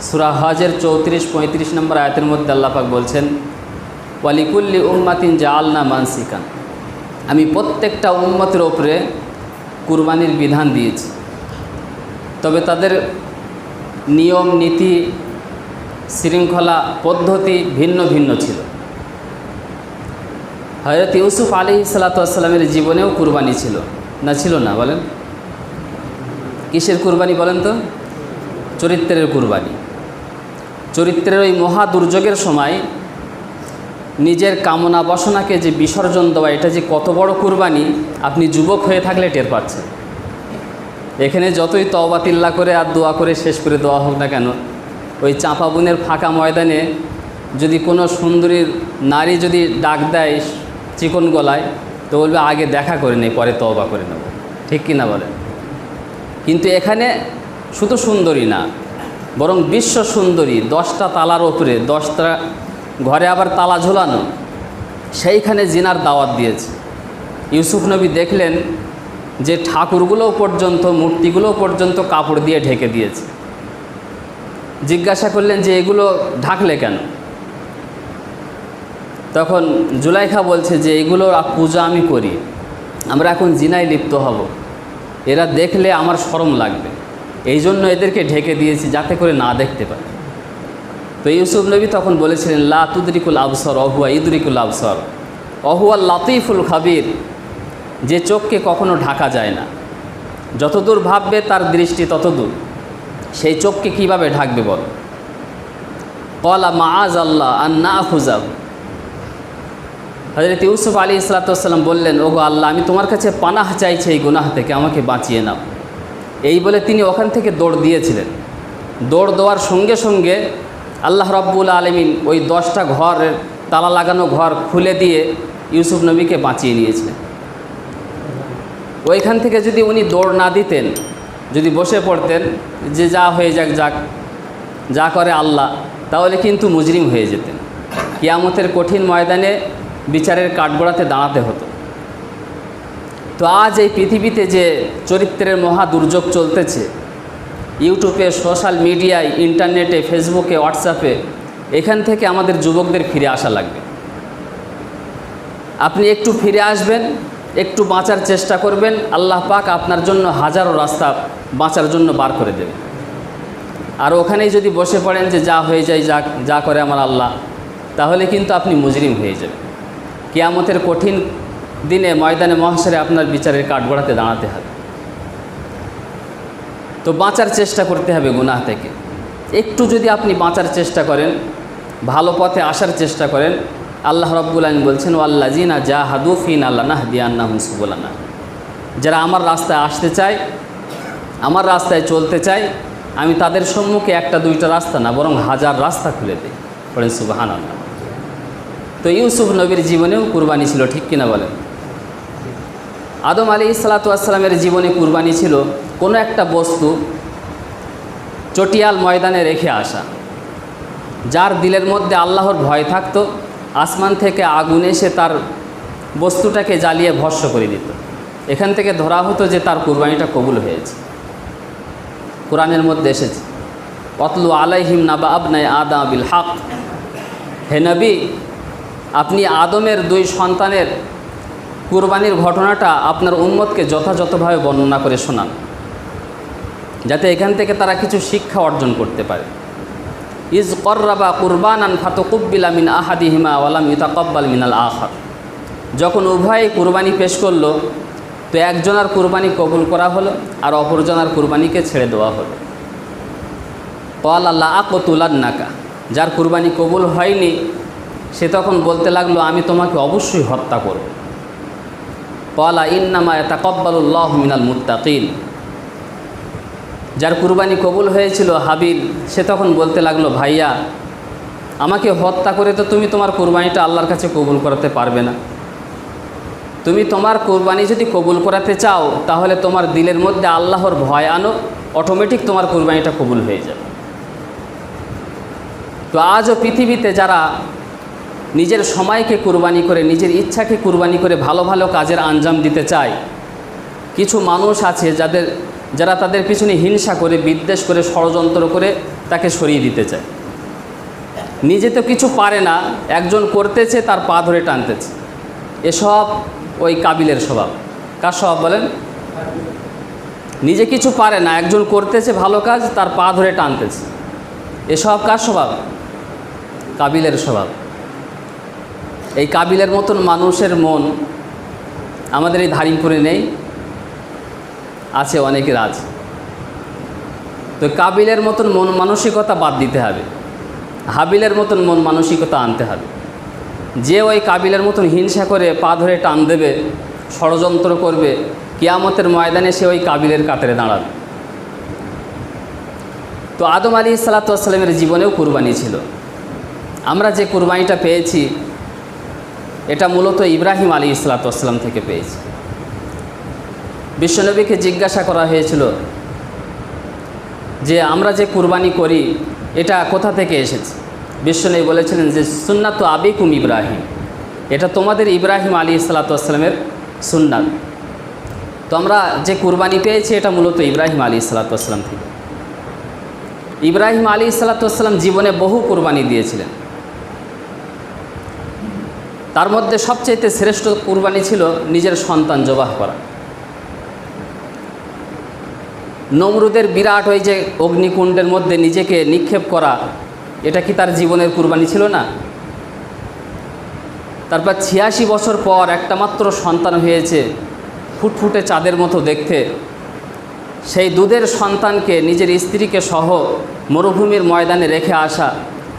সুরা হজের চৌত্রিশ, পঁয়ত্রিশ নম্বর আয়াতের মধ্যে আল্লাপাক বলছেন, ওয়ালিকুল্লি উম্মাতিন জা আলনা মানসিকান। আমি প্রত্যেকটা উম্মতের ওপরে কুরবানির বিধান দিয়েছি। তবে তাদের নিয়ম, নীতি, শৃঙ্খলা, পদ্ধতি ভিন্ন ভিন্ন ছিল। হজরত ইউসুফ আলী সালাতামের জীবনেও কুরবানি ছিল। না ছিল না, বলেন। কিসের কুরবানি বলেন তো? চরিত্রের কুরবানি। চরিত্রের ওই মহা দুর্যোগের সময় নিজের কামনা বাসনাকে যে বিসর্জন দেওয়া, এটা যে কত বড় কুরবানি, আপনি যুবক হয়ে থাকলে টের পাচ্ছেন। এখানে যতই তওবাতিল্লা করে আর দোয়া করে শেষ করে দেওয়া হোক না কেন, ওই চাঁপা বুনের ফাঁকা ময়দানে যদি কোনো সুন্দরীর নারী যদি ডাক দেয় চিকন গলায়, তো বলবে আগে দেখা করে নেই, পরে তওবা করে নেব। ঠিক কি না বলে কিন্তু এখানে শুধু সুন্দরী না বরং বিশ্ব সুন্দরী, দশটা তালার ওপরে, দশটা ঘরে আবার তালা ঝোলানো, সেইখানে জিনার দাওয়াত দিয়েছে। ইউসুফ নবী দেখলেন যে ঠাকুরগুলো পর্যন্ত, মূর্তিগুলো পর্যন্ত কাপড় দিয়ে ঢেকে দিয়েছে। জিজ্ঞাসা করলেন যে এগুলো ঢাকলে কেন? তখন জুলাইখা বলছে যে এগুলো পূজা আমি করি, আমরা এখন জিনায় লিপ্ত হব। এরা দেখলে আমার শরম লাগবে। এই জন্য এদেরকে ঢেকে দিয়েছি যাতে করে না দেখতে পারে তো ইউসুফ নবী তখন বলেছিলেন, লা তুদরিকুল আবসর, অহুয়া ইদরিকুল আবসর। অহুয়া লতিফুল খাবির। যে চোখকে কখনো ঢাকা যায় না। যতদূর ভাববে তার দৃষ্টি ততদূর। সেই চোখকে কীভাবে ঢাকবে বল? কলা মাআজ আল্লাহ আর না খুজাব হজরত ইউসুফ আলী ইসলাতাম বললেন, ওগো আল্লাহ, আমি তোমার কাছে পানাহ চাইছি, এই গুনাহ থেকে আমাকে বাঁচিয়ে নাও। এই বলে তিনি ওখান থেকে দৌড় দিয়েছিলেন। দৌড় দেওয়ার সঙ্গে সঙ্গে আল্লাহ রব্বুল আলমিন ওই দশটা ঘরের তালা লাগানো ঘর খুলে দিয়ে ইউসুফ নবীকে বাঁচিয়ে নিয়েছিলেন। ওইখান থেকে যদি উনি দৌড় না দিতেন, যদি বসে পড়তেন, যে যা হয়ে যাক যাক, যা করে আল্লাহ, তাহলে কিন্তু মুজরিম হয়ে যেতেন। কিয়ামতের কঠিন ময়দানে বিচারের কাঠগড়াতে দাঁড়াতে হতো। তো আজ এই পৃথিবীতে যে চরিত্রের মহা দুর্যোগ চলতেছে, ইউটিউবে, সোশ্যাল মিডিয়ায়, ইন্টারনেটে, ফেসবুকে, হোয়াটসঅ্যাপে, এখান থেকে আমাদের যুবকদের ফিরে আসা লাগবে। আপনি একটু ফিরে আসবেন, একটু বাঁচার চেষ্টা করবেন, আল্লাহ পাক আপনার জন্য হাজারো রাস্তা বাঁচার জন্য বার করে দেবে। আর ওখানেই যদি বসে পড়েন যে যা হয়ে যায়, যা যা করে আমার আল্লাহ, তাহলে কিন্তু আপনি মুজরিম হয়ে যাবেন। কেয়ামতের কঠিন দিনে ময়দানে মহাশরে আপনার বিচারের কাঠগড়াতে দাঁড়াতে হবে। তো বাঁচার চেষ্টা করতে হবে গুনাহ থেকে। একটু যদি আপনি বাঁচার চেষ্টা করেন, ভালো পথে আসার চেষ্টা করেন, আল্লাহ রব্বুল আলম বলছেন ও আল্লাহ জিনা যা হাদুফিন আল্লাহ নাহ দিয়ান্না হুসুবুল্লানা যারা আমার রাস্তায় আসতে চায়, আমার রাস্তায় চলতে চায়, আমি তাদের সম্মুখে একটা দুইটা রাস্তা না, বরং হাজার রাস্তা খুলে দিই। বলেন সুবাহান আল্লাহ তো ইউসুফ নবীর জীবনেও কুরবানি ছিল, ঠিক কিনা বলেন? আদম আলী ইসালাতামের জীবনে কুরবানি ছিল কোনো একটা বস্তু চটিয়াল ময়দানে রেখে আসা, যার দিলের মধ্যে আল্লাহর ভয় থাকতো, আসমান থেকে আগুন এসে তার বস্তুটাকে জ্বালিয়ে ভস্য করে দিত। এখান থেকে ধরা হতো যে তার কুরবানিটা কবুল হয়েছে। কোরআনের মধ্যে এসেছে, অতলু আলাইহিম নাবা আবনাই আদা বিল হাক। হে আপনি আদমের দুই সন্তানের কুরবানির ঘটনাটা আপনার উন্মতকে যথাযথভাবে বর্ণনা করে শোনান, যাতে এখান থেকে তারা কিছু শিক্ষা অর্জন করতে পারে। ইজ কর্রাবা কুরবানান ফাতকুব্বিলা মিন আহাদিহিমা ওয়ালাম ইতাকব্বাল মিনাল আখার। যখন উভয়ে কুরবানি পেশ করল, তো একজনার কুরবানি কবুল করা হলো আর অপরজনার কুরবানিকে ছেড়ে দেওয়া হলো। কল আল্লাহ আকতুলান্নাকা, যার কুরবানি কবুল হয়নি, সে তখন বলতে লাগল, আমি তোমাকে অবশ্যই হত্যা করব। কলা ইন্নামা তাকব্বালুল্লাহ মিনাল মুত্তাকিন। যার কুরবানি কবুল হয়েছিল হাবিল সে তখন বলতে লাগল, ভাইয়া, আমাকে হত্যা করে তো তুমি তোমার কুরবানিটা আল্লাহর কাছে কবুল করাতে পারবে না। তুমি তোমার কোরবানি যদি কবুল করাতে চাও, তাহলে তোমার দিলের মধ্যে আল্লাহর ভয় আনো, অটোমেটিক তোমার কোরবানিটা কবুল হয়ে যাবে। তো আজও পৃথিবীতে যারা নিজের সময়কে কুরবানি করে, নিজের ইচ্ছাকে কুরবানি করে ভালো ভালো কাজের আঞ্জাম দিতে চায়। কিছু মানুষ আছে যাদের, যারা তাদের পিছনে হিংসা করে, বিদ্বেষ করে, ষড়যন্ত্র করে তাকে সরিয়ে দিতে চায়। নিজে তো কিছু পারে না, একজন করতেছে, তার পা ধরে টানতেছে। এসব ওই কাবিলের স্বভাব। কার স্বভাব বলেন? নিজে কিছু পারে না, একজন করতেছে ভালো কাজ, তার পা ধরে টানতেছে। এসব কার স্বভাব? কাবিলের স্বভাব। এই কাবিলের মতন মানুষের মন আমাদের এই ধারিমপুরে নেই, আছে অনেক রাজ। তো কাবিলের মতন মন মানসিকতা বাদ দিতে হবে। হাবিলের মতন মন মানসিকতা আনতে হবে। যে ওই কাবিলের মতন হিংসা করে পা ধরে টান দেবে, ষড়যন্ত্র করবে, কিয়ামতের ময়দানে সে ওই কাবিলের কাতারে দাঁড়াবে। তো আদম আলী সালাতামের জীবনেও কুরবানি ছিল। আমরা যে কুরবানিটা পেয়েছি এটা মূলত ইব্রাহিম আলী ইসলাতাম থেকে পেয়েছি। বিশ্বনবীকে জিজ্ঞাসা করা হয়েছিল যে, আমরা যে কুরবানি করি, এটা কোথা থেকে এসেছে? বিশ্বনবী বলেছিলেন যে, সুন্নাত আবিকুম ইব্রাহিম। এটা তোমাদের ইব্রাহিম আলী ইসলাতামের সুন্নাত। তো আমরা যে কুরবানি পেয়েছি, এটা মূলত ইব্রাহিম আলী ইসলাতাম থেকে। ইব্রাহিম আলী ইসলাতাম জীবনে বহু কুরবানি দিয়েছিলেন। তার মধ্যে সবচেয়ে শ্রেষ্ঠ কুরবানি ছিল নিজের সন্তান জবাহ করা। নমরুদের বিরাট ওই যে অগ্নিকুণ্ডের মধ্যে নিজেকে নিক্ষেপ করা, এটা কি তার জীবনের কুরবানি ছিল না? তারপর ছিয়াশি বছর পর একটা মাত্র সন্তান হয়েছে, ফুটফুটে চাঁদের মতো দেখতে। সেই দুধের সন্তানকে নিজের স্ত্রীকে সহ মরুভূমির ময়দানে রেখে আসা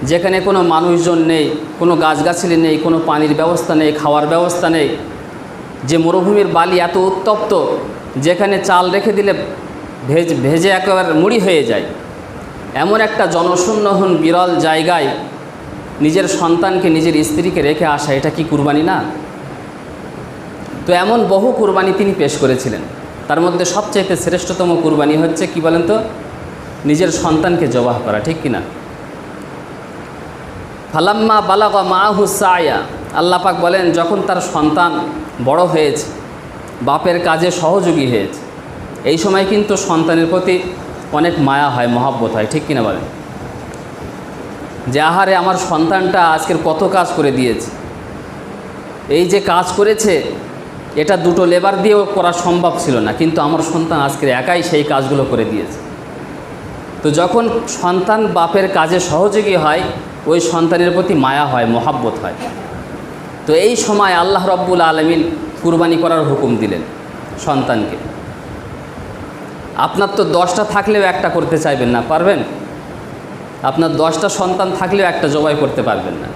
যেখানে কোনো মানুষজন নেই, কোনো গাছগাছালি নেই, কোনো পানির ব্যবস্থা নেই, খাওয়ার ব্যবস্থা নেই, যে মরুভূমির বালি এত উত্তপ্ত, যেখানে চাল রেখে দিলে ভেজ, ভেজে একেবারে মুড়ি হয়ে যায়। এমন একটা জনশূন্যহীন বিরল জায়গায় নিজের সন্তানকে, নিজের স্ত্রীকে রেখে আসা, এটা কি কুরবানি না? তো এমন বহু কুরবানি তিনি পেশ করেছিলেন। তার মধ্যে সবচেয়ে শ্রেষ্ঠতম কুরবানি হচ্ছে কি বলেন তো? নিজের সন্তানকে জবাহ করা, ঠিক কিনা? ফালাম্মা বালাগা মাহু সায়া। আল্লাপাক বলেন, যখন তার সন্তান বড় হয়েছে, বাপের কাজে সহযোগী হয়েছে, এই সময় কিন্তু সন্তানের প্রতি অনেক মায়া হয়, মহাব্বত হয়, ঠিক কিনা বলেন? যে আহারে আমার সন্তানটা আজকের কত কাজ করে দিয়েছে, এই যে কাজ করেছে, এটা দুটো লেবার দিয়েও করা সম্ভব ছিল না, কিন্তু আমার সন্তান আজকের একাই সেই কাজগুলো করে দিয়েছে। তো যখন সন্তান বাপের কাজে সহযোগী হয় ওই সন্তানের প্রতি মায়া হয়, মহাব্বত হয়। তো এই সময় আল্লাহ রব্বুল আলমিন কুরবানি করার হুকুম দিলেন সন্তানকে। আপনার তো দশটা থাকলেও একটা করতে চাইবেন না, পারবেন? আপনার দশটা সন্তান থাকলেও একটা জবাই করতে পারবেন না।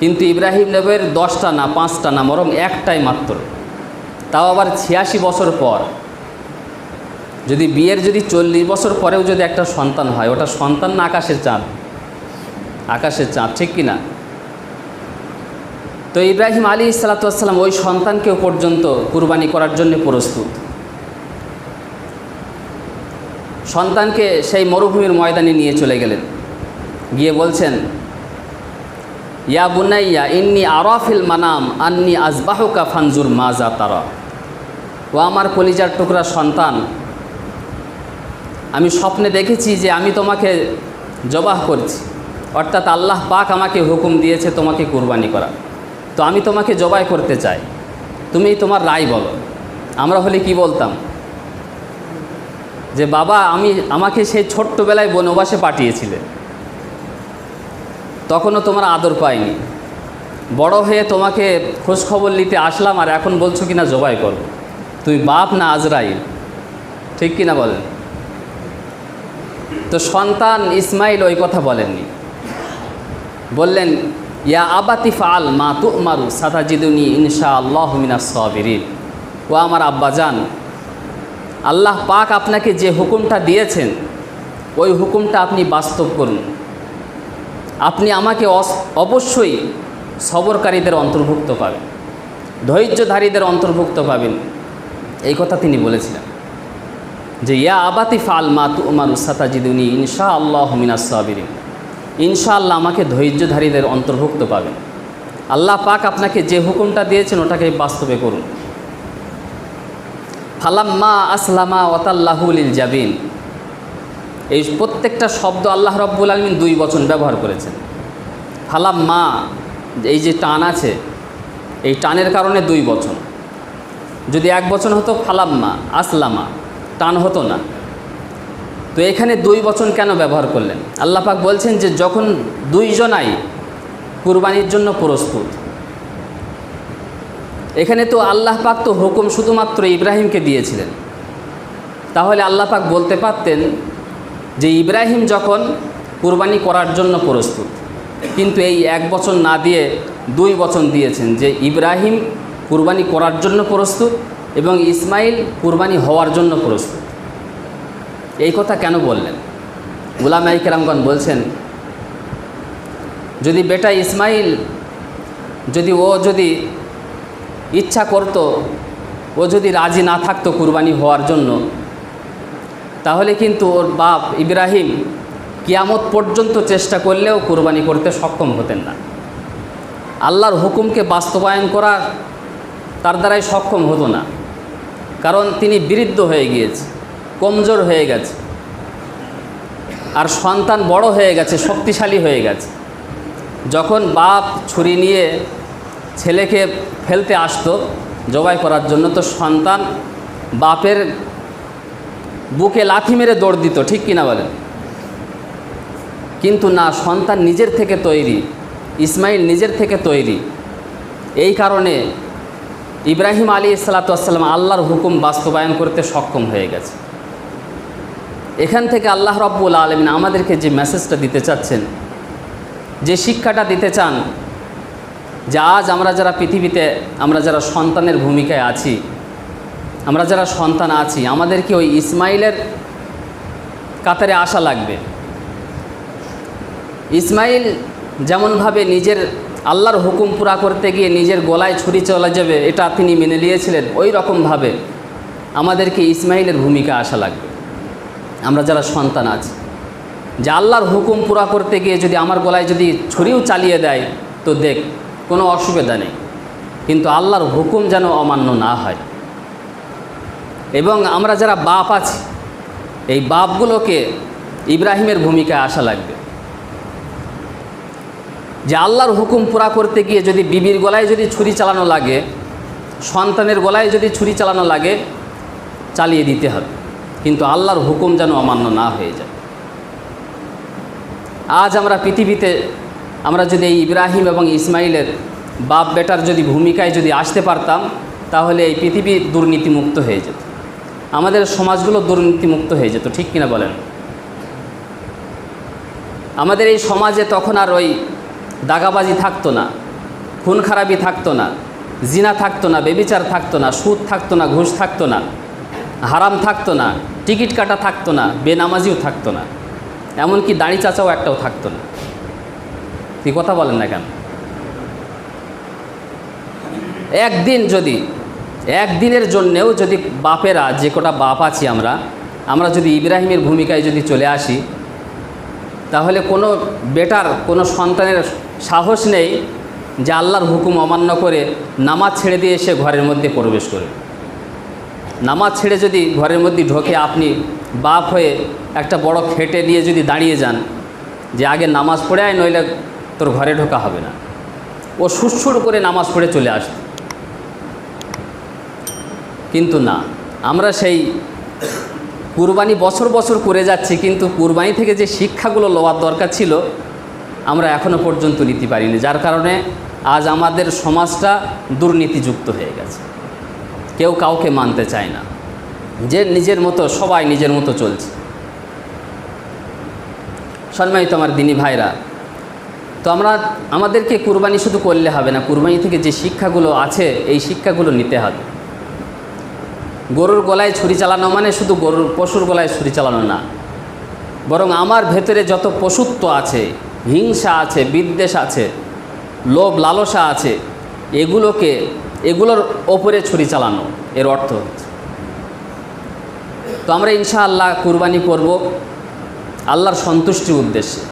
কিন্তু ইব্রাহিম নবের দশটা না, পাঁচটা না, বরং একটাই মাত্র। তাও আবার ছিয়াশি বছর পর। যদি বিয়ের যদি চল্লিশ বছর পরেও যদি একটা সন্তান হয়, ওটা সন্তান না আকাশের চাঁদ। আকাশের চাঁদ, ঠিক কি না তো ইব্রাহিম আলী সালাতাম ওই সন্তানকেও পর্যন্ত কুরবানি করার জন্য প্রস্তুত। সন্তানকে সেই মরুভূমির ময়দানে নিয়ে চলে গেলেন। গিয়ে বলছেন, ইয়া বুনাইয়া, ইন্নি আরফিল মানাম, আন্নি আজবাহুকা ফানজুর মাজা তারা। ও আমার কলিজার টুকরা সন্তান, আমি স্বপ্নে দেখেছি যে আমি তোমাকে জবাহ করছি। অর্থাৎ আল্লাহ পাক আমাকে হুকুম দিয়েছে তোমাকে কুরবানি করা। তো আমি তোমাকে জবাই করতে চাই। তুমি তোমার রায় বলো। আমরা হলে কি বলতাম? যে বাবা, আমি, আমাকে সেই ছোট্টবেলায় বনবাসে পাঠিয়েছিলে। তখনও তোমার আদর পাইনি। বড় হয়ে তোমাকে খোঁজখবর নিতে আসলাম আর এখন বলছো কিনা জবাই করো। তুমি বাপ না আজরাইল? ঠিক কিনা বলেন? তো সন্তান ইসমাইল ওই কথা বলেননি। বললেন, ইয়া আবাতি ফাল মা তু মারু সাতাজিদুনি ইনশা আল্লাহ মিনা সবিরিন। ও আমার আব্বাজান, আল্লাহ পাক আপনাকে যে হুকুমটা দিয়েছেন, ওই হুকুমটা আপনি বাস্তব করুন। আপনি আমাকে অবশ্যই সবরকারীদের অন্তর্ভুক্ত পাবেন, ধৈর্যধারীদের অন্তর্ভুক্ত পাবেন। এই কথা তিনি বলেছিলেন যে, ইয়া আবাতি ফাল মা তু উমারু সাতাজিদুনি ইনশা আল্লাহ মিনাস সাবিরিন। ইনশাআল্লাহ আমাকে ধৈর্যধারীদের অন্তর্ভুক্ত পাবেন। আল্লাহ পাক আপনাকে যে হুকুমটা দিয়েছেন ওটাকে বাস্তবে করুন। ফালাম্মা আসলামা ওয়াতাল্লাহুলিল জাবিন। এই প্রত্যেকটা শব্দ আল্লাহ রব্বুল আলমিন দুই বচন ব্যবহার করেছেন। ফালাম্মা এই যে টান আছে, এই টানের কারণে দুই বচন। যদি এক বচন হতো ফালাম্মা আসলামা, টান হতো না। তো এখানে দুই বচন কেন ব্যবহার করলেন? আল্লাহ পাক বলছেন যে যখন দুইজনাই কুরবানির জন্য প্রস্তুত, এখানে তো আল্লাহ পাক তো হুকুম শুধুমাত্র ইব্রাহিমকে দিয়েছিলেন। তাহলে আল্লাহ পাক বলতে পারতেন যে ইব্রাহিম যখন কুরবানি করার জন্য প্রস্তুত, কিন্তু এই এক বচন না দিয়ে দুই বচন দিয়েছেন যে ইব্রাহিম কুরবানি করার জন্য প্রস্তুত এবং ইসমাইল কুরবানি হওয়ার জন্য প্রস্তুত। এই কথা কেন বললেন? গুলামাই কেরামগণ বলছেন, যদি বেটা ইসমাইল, যদি ও যদি ইচ্ছা করত, ও যদি রাজি না থাকতো কুরবানি হওয়ার জন্য, তাহলে কিন্তু ওর বাপ ইব্রাহিম কিয়ামত পর্যন্ত চেষ্টা করলেও কুরবানি করতে সক্ষম হতেন না। আল্লাহর হুকুমকে বাস্তবায়ন করার তার দ্বারাই সক্ষম হতো না। কারণ তিনি বিরুদ্ধ হয়ে গিয়েছে। কমজোর হয়ে গেছে। আর সন্তান বড় হয়ে গেছে, শক্তিশালী হয়ে গেছে। যখন বাপ ছুরি নিয়ে ছেলেকে ফেলতে আসতো জবাই করার জন্য, তো সন্তান বাপের বুকে লাথি মেরে দৌড় দিত, ঠিক কিনা বলেন? কিন্তু না, সন্তান নিজের থেকে তৈরি, ইসমাইল নিজের থেকে তৈরি। এই কারণে ইব্রাহিম আলী ইসালাতাম আল্লাহর হুকুম বাস্তবায়ন করতে সক্ষম হয়ে গেছে। এখান থেকে আল্লাহ রব্বুল আলমিন আমাদেরকে যে মেসেজটা দিতে চাচ্ছেন, যে শিক্ষাটা দিতে চান, যে আজ আমরা যারা পৃথিবীতে, আমরা যারা সন্তানের ভূমিকায় আছি, আমরা যারা সন্তান আছি, আমাদেরকে ওই ইসমাইলের কাতারে আসা লাগবে। ইসমাইল যেমনভাবে নিজের আল্লাহর হুকুম পুরা করতে গিয়ে নিজের গলায় ছুরি চলে যাবে, এটা তিনি মেনে নিয়েছিলেন, ওই রকমভাবে আমাদেরকে ইসমাইলের ভূমিকা আসা লাগবে। আমরা যারা সন্তান আছি, যে আল্লাহর হুকুম পুরা করতে গিয়ে যদি আমার গলায় যদি ছুরিও চালিয়ে দেয়, তো দেখ, কোনো অসুবিধা নেই। কিন্তু আল্লাহর হুকুম যেন অমান্য না হয়। এবং আমরা যারা বাপ আছি, এই বাপগুলোকে ইব্রাহিমের ভূমিকায় আসা লাগবে। যে আল্লাহর হুকুম পুরা করতে গিয়ে যদি বিবির গলায় যদি ছুরি চালানো লাগে, সন্তানের গলায় যদি ছুরি চালানো লাগে, চালিয়ে দিতে হবে। কিন্তু আল্লাহর হুকুম যেন অমান্য না হয়ে যায়। আজ আমরা পৃথিবীতে, আমরা যদি এই ইব্রাহিম এবং ইসমাইলের বাপ বেটার যদি ভূমিকায় যদি আসতে পারতাম, তাহলে এই পৃথিবী দুর্নীতিমুক্ত হয়ে যেত। আমাদের সমাজগুলো দুর্নীতিমুক্ত হয়ে যেত, ঠিক কিনা বলেন? আমাদের এই সমাজে তখন আর ওই দাগাবাজি থাকতো না, খুন খারাপি থাকতো না, জিনা থাকতো না, বেবিচার থাকতো না, সুদ থাকতো না, ঘুষ থাকতো না, হারাম থাকতো না টিকিট কাটা থাকতো না, বেনামাজিও থাকতো না, এমনকি দাড়ি চাচাও একটাও থাকতো না। কি কথা বলেন না কেন? একদিন যদি, একদিনের জন্যেও যদি বাপেরা, যে কটা বাপ আছি আমরা আমরা যদি ইব্রাহিমের ভূমিকায় যদি চলে আসি, তাহলে কোনো বেটার, কোনো সন্তানের সাহস নেই যে আল্লাহর হুকুম অমান্য করে নামাজ ছেড়ে দিয়ে এসে ঘরের মধ্যে প্রবেশ করবে। নামাজ ছেড়ে যদি ঘরের মধ্যে ঢোকে আপনি বাপ হয়ে একটা বড় খেটে নিয়ে যদি দাঁড়িয়ে যান, যে আগে নামাজ পড়ে আয়, নইলে তোর ঘরে ঢোকা হবে না। ও সুরসুর করে নামাজ পড়ে চলে আসত। কিন্তু না, আমরা সেই কুরবানি বছর বছর করে যাচ্ছি, কিন্তু কুরবানি থেকে যে শিক্ষাগুলো লওয়ার দরকার ছিল, আমরা এখনও পর্যন্ত নিতে পারিনি। যার কারণে আজ আমাদের সমাজটা দুর্নীতিযুক্ত হয়ে গেছে। কেউ কাউকে মানতে চায় না। যে নিজের মতো, সবাই নিজের মতো চলছে। সম্মানিত আমার দিনী ভাইরা, তো আমরা, আমাদেরকে কুরবানি শুধু করলে হবে না, কুরবানি থেকে যে শিক্ষাগুলো আছে, এই শিক্ষাগুলো নিতে হবে। গরুর গলায় ছুরি চালানো মানে শুধু গরুর, পশুর গলায় ছুরি চালানো না। বরং আমার ভেতরে যত পশুত্ব আছে, হিংসা আছে, বিদ্বেষ আছে, লোভ লালসা আছে, এগুলোকে এগুলোর ওপরে ছুরি চালানো, এর অর্থ। হচ্ছে তো আমরা ইনশাআল্লাহ কুরবানি করব আল্লাহর সন্তুষ্টির উদ্দেশ্যে।